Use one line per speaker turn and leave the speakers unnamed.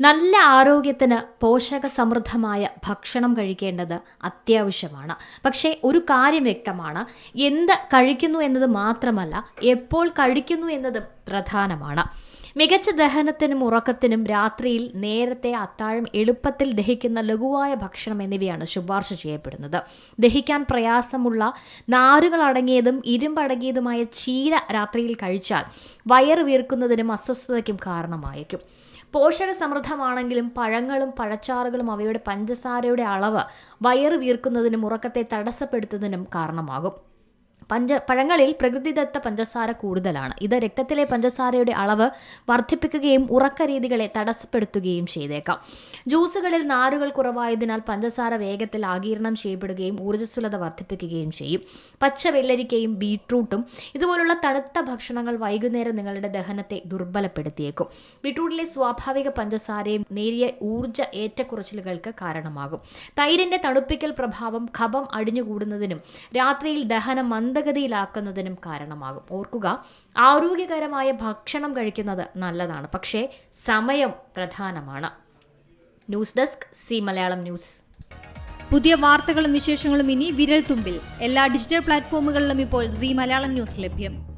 നല്ല ആരോഗ്യത്തിന് പോഷക സമൃദ്ധമായ ഭക്ഷണം കഴിക്കേണ്ടത് അത്യാവശ്യമാണ്. പക്ഷേ ഒരു കാര്യം വ്യക്തമാണ്. എന്ത് കഴിക്കുന്നു എന്നത് മാത്രമല്ല എപ്പോൾ കഴിക്കുന്നു എന്നത് പ്രധാനമാണ്. മികച്ച ദഹനത്തിനും ഉറക്കത്തിനും രാത്രിയിൽ നേരത്തെ അത്താഴം എളുപ്പത്തിൽ ദഹിക്കുന്ന ലഘുവായ ഭക്ഷണം എന്നിവയാണ് ശുപാർശ ചെയ്യപ്പെടുന്നത്. ദഹിക്കാൻ പ്രയാസമുള്ള നാരുകൾ അടങ്ങിയതും ഇരുമ്പടങ്ങിയതുമായ ചീര രാത്രിയിൽ കഴിച്ചാൽ വയറ് വീർക്കുന്നതിനും അസ്വസ്ഥതയ്ക്കും കാരണമായേക്കും. പോഷക സമൃദ്ധമാണെങ്കിലും പഴങ്ങളും പഴച്ചാറുകളും അവയുടെ പഞ്ചസാരയുടെ അളവ് വയറു വീർക്കുന്നതിനും ഉറക്കത്തെ തടസ്സപ്പെടുത്തുന്നതിനും കാരണമാകും. പഞ്ച പഴങ്ങളിൽ പ്രകൃതിദത്ത പഞ്ചസാര കൂടുതലാണ്. ഇത് രക്തത്തിലെ പഞ്ചസാരയുടെ അളവ് വർദ്ധിപ്പിക്കുകയും ഉറക്ക രീതികളെ തടസ്സപ്പെടുത്തുകയും ചെയ്തേക്കാം. ജ്യൂസുകളിൽ നാരുകൾ കുറവായതിനാൽ പഞ്ചസാര വേഗത്തിൽ ആകീരണം ചെയ്യപ്പെടുകയും ഊർജസ്വലത വർദ്ധിപ്പിക്കുകയും ചെയ്യും. പച്ച വെള്ളരിക്കയും ബീട്രൂട്ടും ഇതുപോലുള്ള തണുത്ത ഭക്ഷണങ്ങൾ വൈകുന്നേരം നിങ്ങളുടെ ദഹനത്തെ ദുർബലപ്പെടുത്തിയേക്കും. ബീട്രൂട്ടിലെ സ്വാഭാവിക പഞ്ചസാരയും നേരിയ ഊർജ ഏറ്റക്കുറച്ചിലുകൾക്ക് കാരണമാകും. തൈരിന്റെ തണുപ്പിക്കൽ പ്രഭാവം ഖപം അടിഞ്ഞുകൂടുന്നതിനും രാത്രിയിൽ ദഹനം മന്ദഗതിയിലാക്കുന്നതിനും കാരണമാകും. ഓർക്കുക ആരോഗ്യകരമായ ഭക്ഷണം കഴിക്കുന്നത് നല്ലതാണ് പക്ഷേ സമയം പ്രധാനമാണ്. News desk C Malayalam news.
പുതിയ വാർത്തകളും വിശേഷങ്ങളും ഇനി വിരൽ തുമ്പിൽ എല്ലാ ഡിജിറ്റൽ പ്ലാറ്റ്ഫോമുകളിലും ഇപ്പോൾ സി മലയാളം ന്യൂസ് ലഭ്യം.